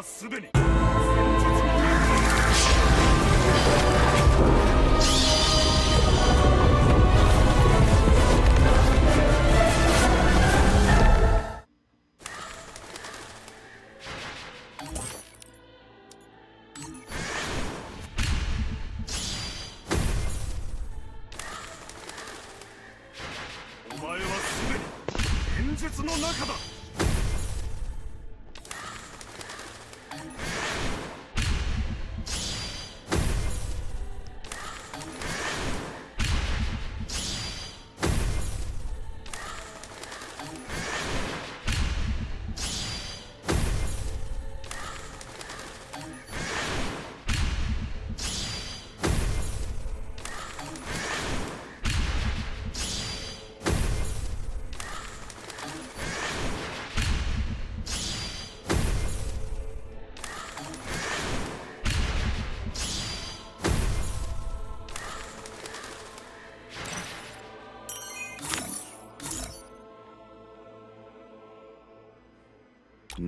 はすでに。お前はすでに現実の中だ「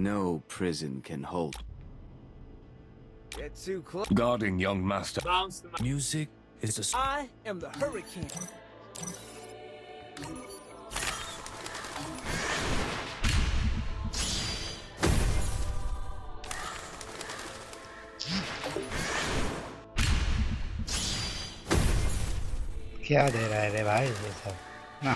No prison can hold Get too close. Guarding young master. Bounce the Music is a I am the hurricane. क्या दे रहा है रे भाई ये सब ना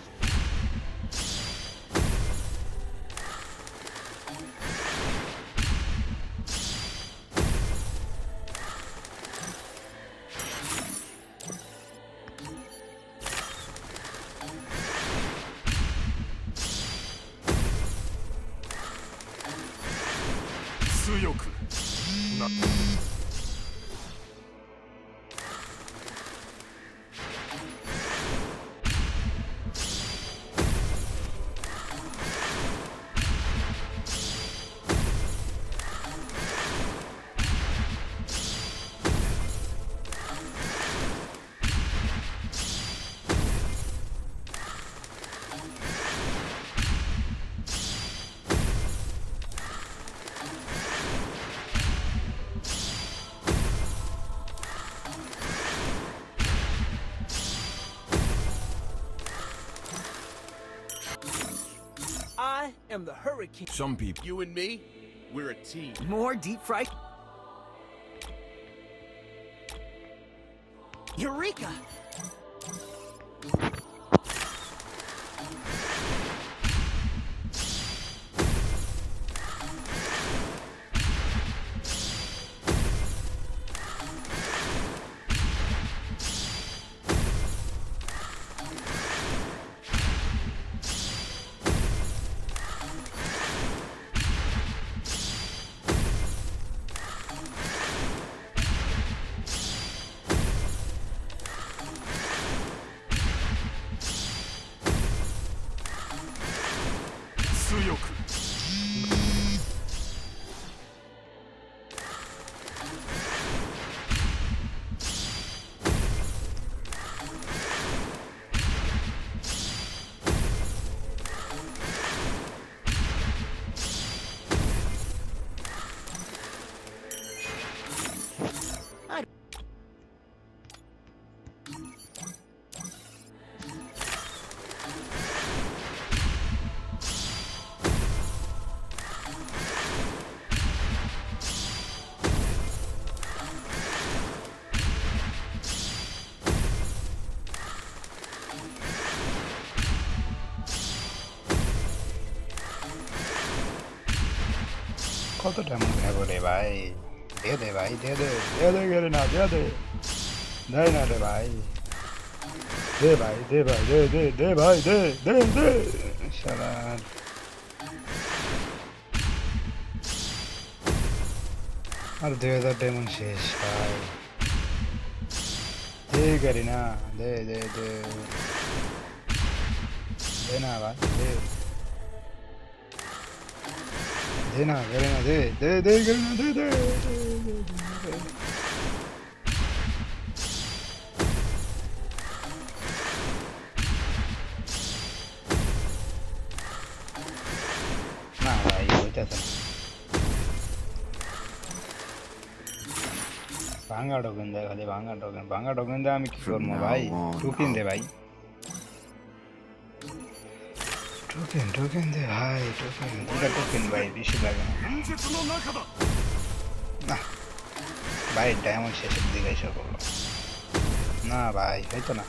強く。Am the hurricane. Some people. You and me, we're a team. More deep fried. Eureka!「কত time খাব রে ভাই? দে দে ভাই, দে দে দে দে গেলে না, দে দে। দেয় না রে ভাই। দে ভাই দে ভাই, দে দে দে ভাই, দে দে দে। শালার আর দুই হাজার ডায়মন্ড শেষ, ভাই। দে গাড়ি না, দে দে দে। দে না ভাই, দে। 내놔 내놔 내내내 내놔 내놔 भांगा डोगन दे खाली भांगा डोगन भांगा डोगन दे हमें किशोर मोबाइल टूकिन दे भाई টোকেন টোকেন দে ভাই টোকেন দুটা টোকেন ভাই বেশি লাগে না ভাই ডায়মন্ড শেষের দিকে এসে করল না ভাই তাই তো না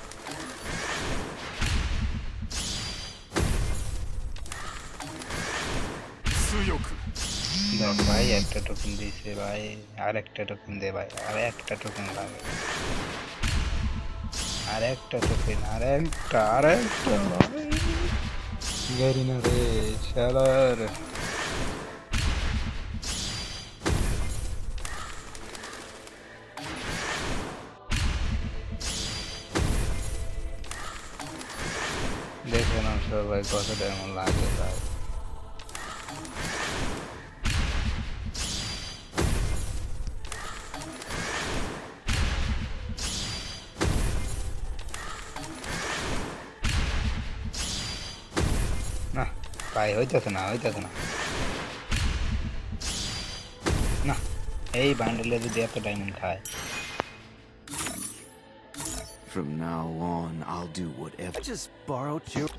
দেখ ভাই একটা টোকেন দিয়েছে ভাই আর একটা টোকেন দে ভাই আর একটা টোকেন লাগে। আর একটা টোকেন আর একটা আর একটা Getting a rage, hello. They cannot survive because ভাই হইতেছে না হইতেছে না না এই বান্ডেলে যদি এত ডায়মন্ড খায় From now on, I'll do whatever. I just borrowed your.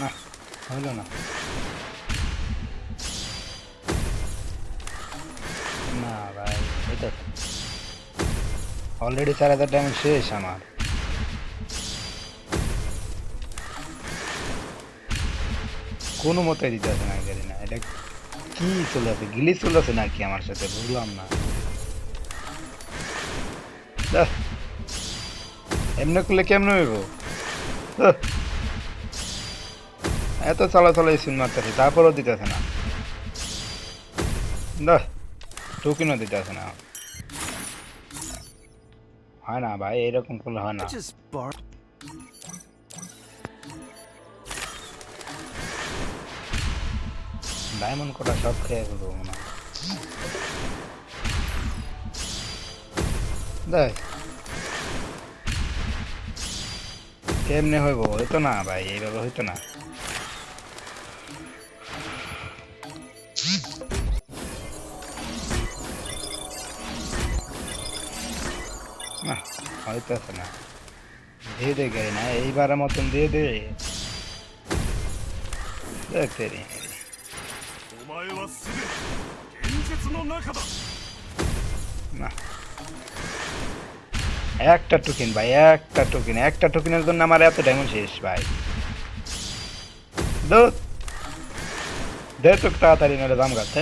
না হইল না না ভাই হইতেছে অলরেডি চার হাজার ডায়মন্ড শেষ আমার কোনো মতে দিতে আছে না গাড়ি না এটা কি চলেছে গিলি চলেছে নাকি আমার সাথে? বুঝলাম না। এমনি করলে কেমনে হইব। এত চলাচল সিন মারতেছে, তারপরও দিতেছে না। দাহ। টুকিনও দিতেছে না। হয় না ভাই, এরকম করলে হয় না। ডায়মন্ড কটা সব খেয়ে ফেলব মনে দেখ। কেমনে হইব? হইতো না ভাই, এইভাবে হইতো না। না, হইতেছে না। দিয়ে দে গাড়ি না, এইবারের মতন দিয়ে দে। দেখতে はすでに現実の中だ না একটা টোকেন ভাই একটা টোকেন একটা টোকেনের জন্য আমার এত ডায়মন্ড শেষ ভাই দুধ দে তো তাড়াতাড়ি নাহলে দাম গাছ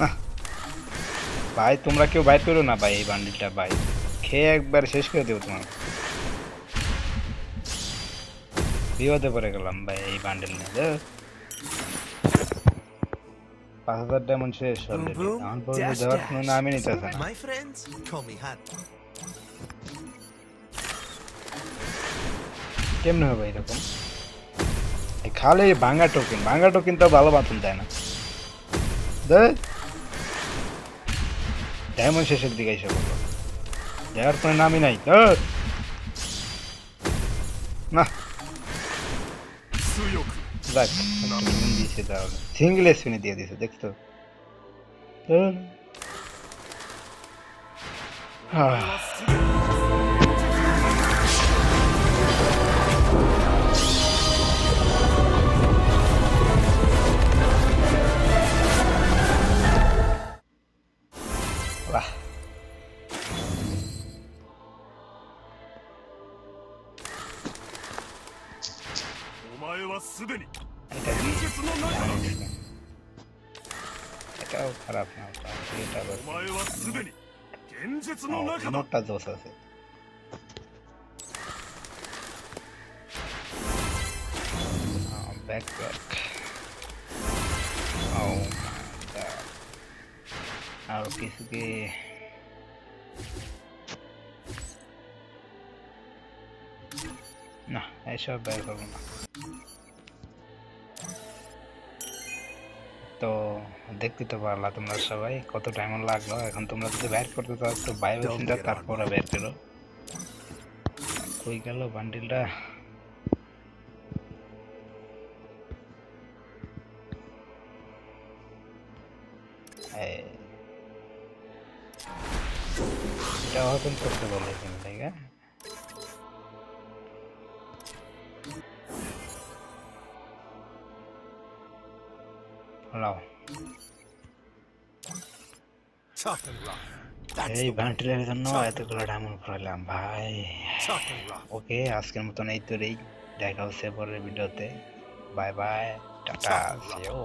না ভাই তোমরা কেউ বাইর করো না ভাই এই বান্ডিলটা ভাই খেয়ে একবার শেষ করে দেবো তোমার বিপদে পড়ে গেলাম ভাই এই বান্ডিল নিয়ে পাঁচ হাজার ডায়মন্ড শেষ অলরেডি এখন পর্যন্ত দেওয়ার কোনো নামই নিতেছে না. কেমনে হবে এরকম? খালি ভাঙা টোকেন ভাঙা টোকেন তো ভালো মতন দেয় না। ডায়মন্ড শেষের দিকে এসে বলল দেওয়ার কোনো নামই নাই না। 強 く দেখ একটা টোকেন দিয়েছে তাহলে সিঙ্গেল স্পিনে দিয়ে দিয়েছে দেখছো ধুর। お前はすでに खराब ना होता ये तब मोटा दोसा से バックバック。おマンだ。あ、オッケーすげえ。な、最初はバイな。তো দেখতে তো পারলা তোমরা সবাই কত টাইম লাগল। এখন তোমরা যদি বের করতে চাও তো বায়োসিনটা তারপরে বের করো। কই গেল বান্ডিলটা। এটা করতে বলে থেকে হ্যালো Tough and rough. এই বান্টিলের জন্য এতগুলো ডায়মন্ড পড়লাম ভাই. ওকে আজকের মতন এই তোরেই দেখা হচ্ছে পরের ভিডিওতে। Bye bye tata CO